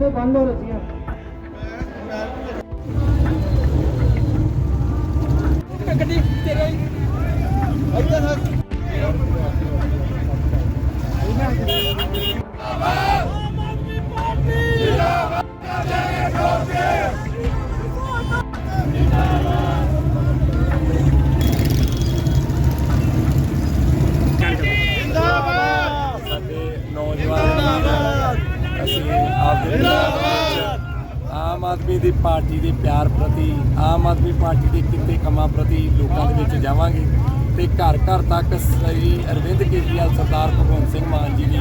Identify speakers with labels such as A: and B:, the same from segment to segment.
A: ਇੱਥੇ ਬੰਦ ਹੋ ਰੱਖੀਆਂ। ਗੱਡੀ ਤੇਰਾ ਹੀ
B: ਸਾਡੇ ਆਮ ਆਦਮੀ ਦੀ ਪਾਰਟੀ ਦੇ ਪਿਆਰ ਪ੍ਰਤੀ, ਆਮ ਆਦਮੀ ਪਾਰਟੀ ਦੇ ਕਿੱਤੇ ਕੰਮਾਂ ਪ੍ਰਤੀ ਲੋਕਾਂ ਦੇ ਵਿੱਚ ਜਾਵਾਂਗੇ। ਤੇ ਘਰ ਘਰ ਤੱਕ ਸ੍ਰੀ ਅਰਵਿੰਦ ਕੇਜਰੀਵਾਲ ਸਰਦਾਰ ਭਗਵੰਤ ਸਿੰਘ ਮਾਨ ਜੀ ਦੀ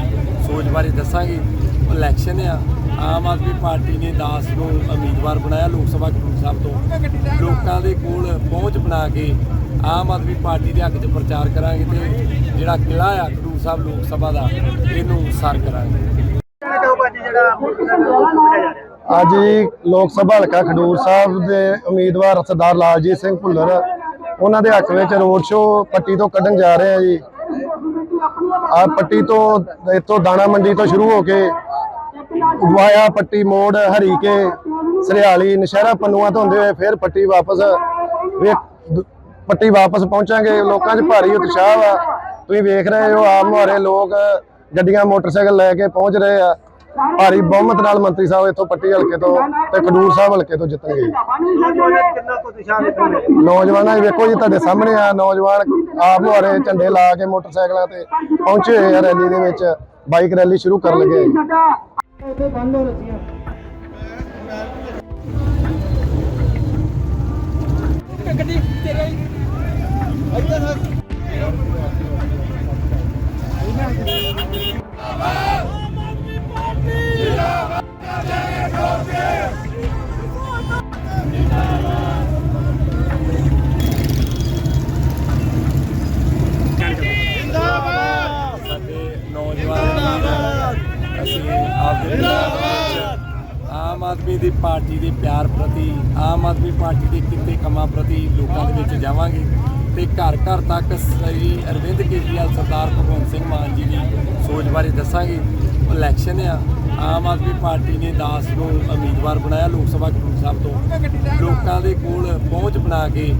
B: ਸੋਚ ਬਾਰੇ ਦੱਸਾਂਗੇ। ਇਲੈਕਸ਼ਨ ਆ, ਆਮ ਆਦਮੀ ਪਾਰਟੀ ਨੇ ਦਾਸ ਨੂੰ ਉਮੀਦਵਾਰ ਬਣਾਇਆ ਲੋਕ ਸਭਾ ਖਡੂਰ ਸਾਹਿਬ ਤੋਂ। ਲੋਕਾਂ ਦੇ ਕੋਲ ਪਹੁੰਚ ਬਣਾ ਕੇ ਆਮ ਆਦਮੀ ਪਾਰਟੀ ਦੇ ਹੱਕ 'ਚ ਪ੍ਰਚਾਰ ਕਰਾਂਗੇ ਤੇ ਜਿਹੜਾ ਕਿਲਾ ਆ, ਖਡੂਰ ਸਾਹਿਬ ਲੋਕ ਸਭਾ ਦਾ, ਇਹਨੂੰ ਸਰ ਕਰਾਂਗੇ।
C: ਅੱਜ ਲੋਕ ਸਭਾ ਹਲਕਾ ਖਡੂਰ ਸਾਹਿਬ ਦੇ ਉਮੀਦਵਾਰ ਸਰਦਾਰ ਲਾਲਜੀਤ ਸਿੰਘ ਭੁੱਲਰ, ਉਹਨਾਂ ਦੇ ਹੱਕ ਵਿੱਚ ਰੋਡ ਸ਼ੋਅ ਪੱਟੀ ਤੋਂ ਕੱਢਣ ਜਾ ਰਹੇ ਆ ਜੀ। ਆ ਪੱਟੀ ਤੋਂ ਇੱਥੋਂ ਦਾਣਾ ਮੰਡੀ ਤੋਂ ਸ਼ੁਰੂ ਹੋ ਕੇ ਵਾਇਆ ਪੱਟੀ ਮੋੜ, ਹਰੀਕੇ, ਸਰਿਆਲੀ, ਨਸ਼ਹਿਰਾ ਪੰਨੂਆਂ ਤੋਂ ਹੁੰਦੇ ਹੋਏ ਫਿਰ ਪੱਟੀ ਵਾਪਸ ਵੇ ਪੱਟੀ ਵਾਪਸ ਪਹੁੰਚਾਂਗੇ। ਲੋਕਾਂ 'ਚ ਭਾਰੀ ਉਤਸ਼ਾਹ ਵਾ। ਤੁਸੀਂ ਵੇਖ ਰਹੇ ਹੋ, ਆਮ ਮੁਹਾਰੇ ਲੋਕ ਗੱਡੀਆਂ, ਮੋਟਰਸਾਈਕਲ ਲੈ ਕੇ ਪਹੁੰਚ ਰਹੇ ਆ। ਭਾਰੀ ਬਹੁਮਤ ਨਾਲ ਮੰਤਰੀ ਸਾਹਿਬ ਇੱਥੋਂ ਪੱਟੀ ਹਲਕੇ ਤੋਂ ਤੇ ਖਡੂਰ ਸਾਹਿਬ ਹਲਕੇ ਤੋਂ ਜਿੱਤਣਗੇ ਨੌਜਵਾਨਾਂ ਦੀ ਵੇਖੋ ਜੀ ਤੁਹਾਡੇ ਸਾਹਮਣੇ ਆ ਨੌਜਵਾਨ ਆਪ ਮੁਹਾਰੇ ਝੰਡੇ ਲਾ ਕੇ ਮੋਟਰਸਾਈਕਲਾਂ ਤੇ ਪਹੁੰਚੇ ਹੋਏ ਆ ਰੈਲੀ ਦੇ ਵਿੱਚ। ਬਾਈਕ ਰੈਲੀ ਸ਼ੁਰੂ ਕਰਨ ਲੱਗੇ
A: ਹੋ ਗੱਡੀ ਤੇਰਾ ਹੀ
B: ਸਾਡੇ ਆਪਦੇ ਆਮ ਆਦਮੀ ਦੀ ਪਾਰਟੀ ਦੇ ਪਿਆਰ ਪ੍ਰਤੀ, ਆਮ ਆਦਮੀ ਪਾਰਟੀ ਦੇ ਕਿੱਤੇ ਕੰਮਾਂ ਪ੍ਰਤੀ ਲੋਕਾਂ ਦੇ ਵਿੱਚ ਜਾਵਾਂਗੇ। ਤੇ ਘਰ ਘਰ ਤੱਕ ਸ੍ਰੀ ਅਰਵਿੰਦ ਕੇਜਰੀਵਾਲ ਸਰਦਾਰ ਭਗਵੰਤ ਸਿੰਘ ਮਾਨ ਜੀ ਦੀ ਸੋਚ ਬਾਰੇ ਦੱਸਾਂਗੇ। ਇਲੈਕਸ਼ਨ ਆ, ਆਮ ਆਦਮੀ ਪਾਰਟੀ ਨੇ ਦਾਸ ਨੂੰ ਉਮੀਦਵਾਰ ਬਣਾਇਆ ਲੋਕ ਸਭਾ ਖਡੂਰ ਸਾਹਿਬ ਤੋਂ। ਲੋਕਾਂ ਦੇ ਕੋਲ ਪਹੁੰਚ ਬਣਾ ਕੇ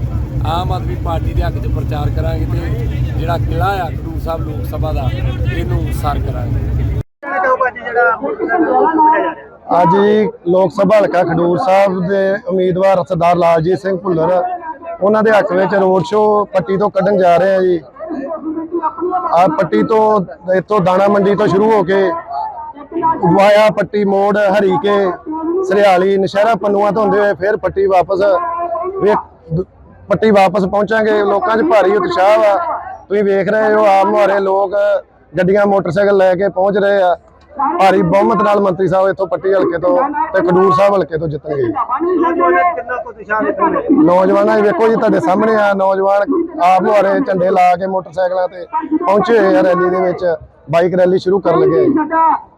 B: ਆਮ ਆਦਮੀ ਪਾਰਟੀ ਦੇ ਹੱਕ 'ਚ ਪ੍ਰਚਾਰ ਕਰਾਂਗੇ ਤੇ ਜਿਹੜਾ ਕਿਲਾ ਆ, ਖਡੂਰ ਸਾਹਿਬ ਲੋਕ ਸਭਾ ਦਾ, ਇਹਨੂੰ ਸਰ ਕਰਾਂਗੇ।
C: ਅੱਜ ਲੋਕ ਸਭਾ ਹਲਕਾ ਖਡੂਰ ਸਾਹਿਬ ਦੇ ਉਮੀਦਵਾਰ ਸਰਦਾਰ ਲਾਲਜੀਤ ਸਿੰਘ ਭੁੱਲਰ, ਉਹਨਾਂ ਦੇ ਹੱਕ ਵਿੱਚ ਰੋਡ ਸ਼ੋਅ ਪੱਟੀ ਤੋਂ ਕੱਢਣ ਜਾ ਰਹੇ ਆ ਜੀ। ਆ ਪੱਟੀ ਤੋਂ ਇੱਥੋਂ ਦਾਣਾ ਮੰਡੀ ਤੋਂ ਸ਼ੁਰੂ ਹੋ ਕੇ ਵਾਇਆ ਪੱਟੀ ਮੋੜ, ਹਰੀਕੇ, ਸਰਿਆਲੀ, ਨਸ਼ਹਿਰਾ ਪੰਨੂਆਂ ਤੋਂ ਹੁੰਦੇ ਹੋਏ ਫਿਰ ਪੱਟੀ ਵਾਪਸ ਵੇ ਪੱਟੀ ਵਾਪਸ ਪਹੁੰਚਾਂਗੇ। ਲੋਕਾਂ 'ਚ ਭਾਰੀ ਉਤਸ਼ਾਹ ਵਾ। ਤੁਸੀਂ ਵੇਖ ਰਹੇ ਹੋ, ਆਮ ਮੁਹਾਰੇ ਲੋਕ ਗੱਡੀਆਂ, ਮੋਟਰਸਾਈਕਲ ਲੈ ਕੇ ਪਹੁੰਚ ਰਹੇ ਆ। ਭਾਰੀ ਬਹੁਮਤ ਨਾਲ ਮੰਤਰੀ ਸਾਹਿਬ ਇੱਥੋਂ ਪੱਟੀ ਹਲਕੇ ਤੋਂ ਤੇ ਖਡੂਰ ਸਾਹਿਬ ਹਲਕੇ ਤੋਂ ਜਿੱਤਣਗੇ। ਨੌਜਵਾਨਾਂ ਦੀ ਵੇਖੋ ਜੀ ਤੁਹਾਡੇ ਸਾਹਮਣੇ ਆ, ਨੌਜਵਾਨ ਆਪ ਮੁਹਾਰੇ ਝੰਡੇ ਲਾ ਕੇ ਮੋਟਰਸਾਈਕਲਾਂ ਤੇ ਪਹੁੰਚੇ ਹੋਏ ਆ ਰੈਲੀ ਦੇ ਵਿੱਚ, ਬਾਈਕ ਰੈਲੀ ਸ਼ੁਰੂ ਕਰਨ ਲੱਗੇ।